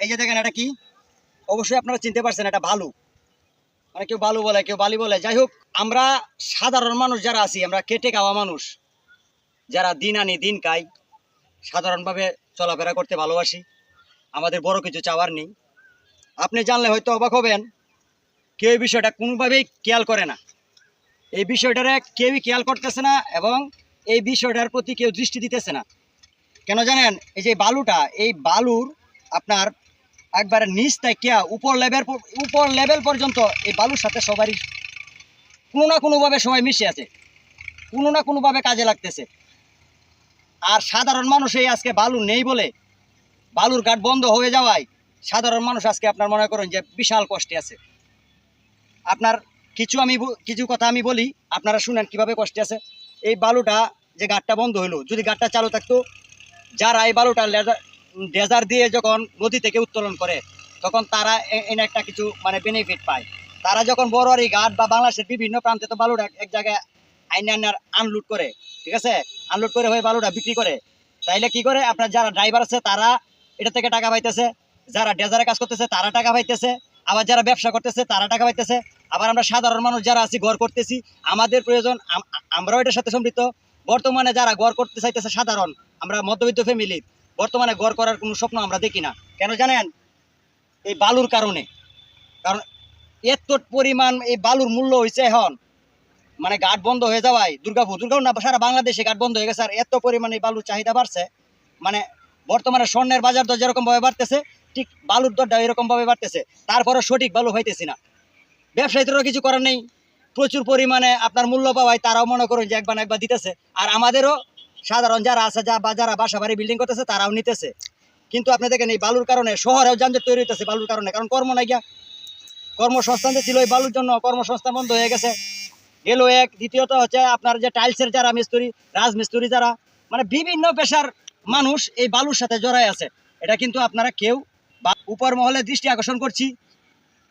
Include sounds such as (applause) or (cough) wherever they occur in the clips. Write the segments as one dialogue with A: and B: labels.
A: এই যে দেখেন এটা কি? অবশ্যই আপনারা চিনতে পারছেন এটা ভালু মানে কেউ বালু বলে, কেউ বালি বলে। যাই হোক, আমরা সাধারণ মানুষ যারা আছি, আমরা কেটে খাওয়া মানুষ, যারা দিন আনি দিন খাই, সাধারণভাবে চলাফেরা করতে ভালোবাসি। আমাদের বড় কিছু চাওয়ার নেই। আপনি জানলে হয়তো অবাক হবেন, কেউ এই বিষয়টা কোনোভাবেই খেয়াল করে না। এই বিষয়টারে কেউই খেয়াল করতেছে না এবং এই বিষয়টার প্রতি কেউ দৃষ্টি দিতেছে না। কেন জানেন? এই যে বালুটা, এই বালুর আপনার একবারে নিচ থেকে উপর লেভেল উপর লেভেল পর্যন্ত এই বালুর সাথে সবারই কোনো না কোনোভাবে সবাই মিশে আছে। কোনো না কোনোভাবে কাজে লাগতেছে। আর সাধারণ মানুষ এই আজকে বালু নেই বলে বালুর ঘাট বন্ধ হয়ে যাওয়ায় সাধারণ মানুষ আজকে আপনার মনে করেন যে বিশাল কষ্টে আছে। আপনার কিছু আমি কিছু কথা আমি বলি, আপনারা শুনেন কীভাবে কষ্টে আছে। এই বালুটা যে ঘাটটা বন্ধ হলো যদি ঘাটটা চালু থাকতো, যারা এই বালুটা ডেজার দিয়ে যখন নদী থেকে উত্তোলন করে, তখন তারা এনে একটা কিছু মানে বেনিফিট পায়। তারা যখন বড়োয়ারি ঘাট বা বাংলাদেশের বিভিন্ন প্রান্তে তো বালুটা এক জায়গায় আইনে আনলোড করে, ঠিক আছে? আনলোড করে হয়ে বালুটা বিক্রি করে। তাইলে কি করে? আপনার যারা ড্রাইভার আছে, তারা এটা থেকে টাকা পাইতেছে। যারা ডেজারে কাজ করতেছে, তারা টাকা পাইতেছে। আবার যারা ব্যবসা করতেছে, তারা টাকা পাইতেছে। আবার আমরা সাধারণ মানুষ যারা আছি, ঘর করতেছি, আমাদের প্রয়োজন আমরাও এটার সাথে সম্পৃক্ত। বর্তমানে যারা ঘর করতে চাইতেছে সাধারণ, আমরা মধ্যবিত্ত ফ্যামিলি বর্তমানে গড় করার কোনো স্বপ্ন আমরা দেখি না। কেন জানেন? এই বালুর কারণে। কারণ এত পরিমাণ এই বালুর মূল্য হয়েছে এখন। মানে ঘাট বন্ধ হয়ে যাওয়ায় দুর্গাপুর। দুর্গাপুর না, সারা বাংলাদেশে ঘাট বন্ধ হয়ে গেছে আর এত পরিমাণে বালুর চাহিদা বাড়ছে। মানে বর্তমানে স্বর্ণের বাজার দর যেরকম ভাবে বাড়তেছে, ঠিক বালুর দরটা এরকম ভাবে বাড়তেছে। তারপরে সঠিক বালু হইতেছি না। ব্যবসায়ীদেরও কিছু করার নেই। প্রচুর পরিমাণে আপনার মূল্য পাওয়ায় তারাও মনে করেন যে একবার একবার দিতেছে। আর আমাদেরও সাধারণ যারা আছে, যা বা যারা বাসা বাড়ি বিল্ডিং করতেছে, তারাও নিতেছে। কিন্তু আপনি দেখেন, এই বালুর কারণে শহরেও যানজট তৈরি হইতেছে বালুর কারণে। কারণ কর্ম নাই গিয়া। কর্মসংস্থান যে ছিল, এই বালুর জন্য কর্মসংস্থান বন্ধ হয়ে গেছে। গেল এক, দ্বিতীয়ত হচ্ছে আপনার যে টাইলসের যারা মিস্ত্রি, রাজমিস্ত্রি যারা মানে বিভিন্ন পেশার মানুষ এই বালুর সাথে জড়ায় আছে। এটা কিন্তু আপনারা কেউ বা উপর মহলে দৃষ্টি আকর্ষণ করছি।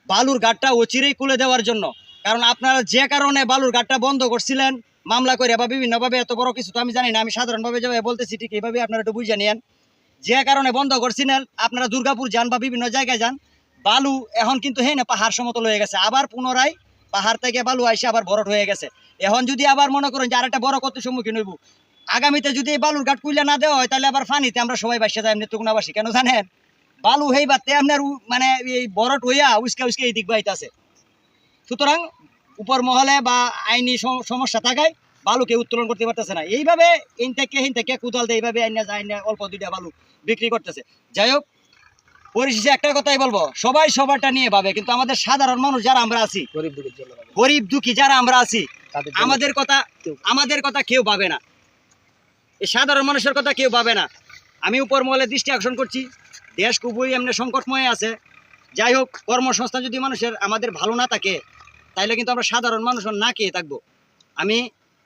A: বালুর ঘাটটা অচিরেই খুলে দেওয়ার জন্য। কারণ আপনারা যে কারণে বালুর ঘাটটা বন্ধ করছিলেন মামলা করে বা বিভিন্নভাবে এত বড় কিছু তো আমি জানি না, আমি সাধারণভাবে যেভাবে বলতেছি ঠিক এইভাবে আপনারা একটু বুঝে নিয়েন। যে কারণে বন্ধ করছিলেন আপনারা দুর্গাপুর যান বা বিভিন্ন জায়গায় যান, বালু এখন কিন্তু হ্যাঁ না, পাহাড় সমতল হয়ে গেছে। আবার পুনরায় পাহাড় থেকে বালু আইসে আবার বরট হয়ে গেছে। এখন যদি আবার মনে করেন যে আর একটা বড় কত সম্মুখীন হইব? আগামীতে যদি এই বালুর ঘাট কুইলা না দেওয়া হয়, তাহলে আবার ফানিতে আমরা সবাই বাসা যাই নেত্রকোনাবাসী কেন জানেন? বালু হেই বাতে আপনার মানে এই বরট হইয়া উস্কা উস্কে এই দিক বাইতাছে সুতরাং উপর মহলে বা আইনি সমস্যা থাকায় বালুকে উত্তোলন করতে পারতেছে না। এইভাবে ইন থেকে হিন থেকে কুদাল দিয়ে এইভাবে আইনা যায় না অল্প দুইটা বালু বিক্রি করতেছে। যাই হোক পরিশেষে একটা কথাই বলব সবাই সবারটা নিয়ে ভাবে কিন্তু আমাদের সাধারণ মানুষ যারা আমরা আছি
B: গরিব দুঃখের জন্য
A: গরিব দুঃখী যারা আমরা আছি আমাদের কথা আমাদের কথা কেউ ভাবে না। এই সাধারণ মানুষের কথা কেউ ভাবে না। আমি উপর মহলে দৃষ্টি আকর্ষণ করছি দেশ খুবই এমনি সংকটময় আছে। যাই হোক কর্মসংস্থান যদি মানুষের আমাদের ভালো না থাকে তাইলে কিন্তু আমরা সাধারণ মানুষ না খেয়ে থাকব। আমি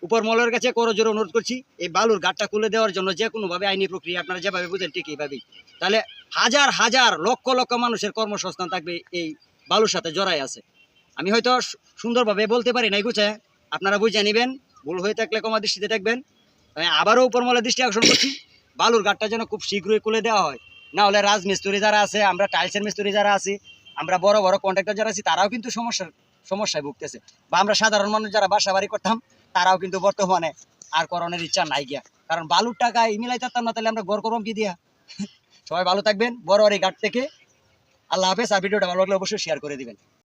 A: উপর মহলের কাছে করজোরে অনুরোধ করছি, এই বালুর ঘাটটা খুলে দেওয়ার জন্য যে কোনোভাবে আইনি প্রক্রিয়া আপনারা যেভাবে বুঝেন ঠিক এইভাবেই। তাহলে হাজার হাজার লক্ষ লক্ষ মানুষের কর্মসংস্থান থাকবে এই বালুর সাথে জড়াই আছে। আমি হয়তো সুন্দরভাবে বলতে পারি নাই গুছে আপনারা বুঝে নেবেন, ভুল হয়ে থাকলে কমা দৃষ্টিতে দেখবেন। আবারও উপর মহলে দৃষ্টি আকর্ষণ করছি, বালুর ঘাটটা যেন খুব শীঘ্রই খুলে দেওয়া হয়। না হলে রাজমিস্ত্রি যারা আছে, আমরা টাইলসের মিস্ত্রি যারা আছি, আমরা বড় বড় কন্ট্রাক্টর যারা আছি, তারাও কিন্তু সমস্যার সমস্যায় ভুগতেছে। বা আমরা সাধারণ মানুষ যারা বাসা বাড়ি করতাম, তারাও কিন্তু বর্তমানে আর করণের ইচ্ছা নাই গিয়া। কারণ বালুর টাকা মিলাই থাকতাম না, তাহলে আমরা গড় করব কি দিয়া? (laughs) সবাই ভালো থাকবেন, বড় বড় এই ঘাট থেকে। আল্লাহ হাফেজ, আর ভিডিওটা ভালো লাগলে অবশ্যই শেয়ার করে দিবেন।